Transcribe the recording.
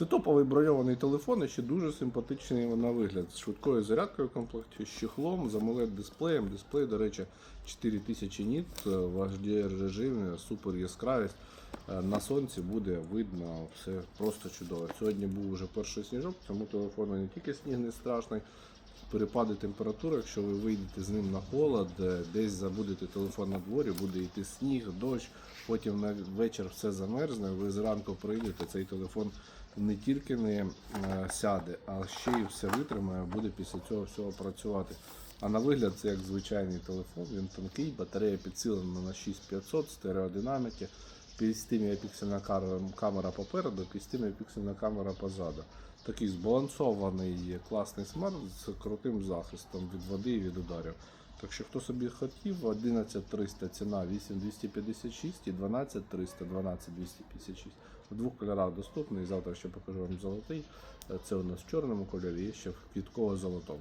Це топовий броньований телефон і ще дуже симпатичний на вигляд. З швидкою зарядкою в комплекті, з чехлом, з amoled дисплеєм. Дисплей, до речі, 4000 ніт е, в HDR режимі, супер яскравість. Е, На сонці буде видно все просто чудово. Сьогодні був вже перший сніжок, цьому телефону не тільки сніг не страшний. Перепади температури, якщо ви вийдете з ним на холод, е, десь забудете телефон на дворі, буде йти сніг, дощ, потім на вечір все замерзне, ви зранку прийдете, цей телефон не тільки не е, сяде, а ще й все витримає, буде після цього всього працювати. А на вигляд це як звичайний телефон, він тонкий, батарея підсилена на 6500, стереодинаміки, 50-мегапіксельна кар- камера попереду, 50-мегапіксельна камера позаду. Такий збалансований класний смарт з крутим захистом від води і від ударів. Так що хто собі хотів, 11300 ціна 8256 і 12300 12256. В двох кольорах доступний. Завтра ще покажу вам золотий. Це у нас в чорному кольорі, є ще в квітково-золотому.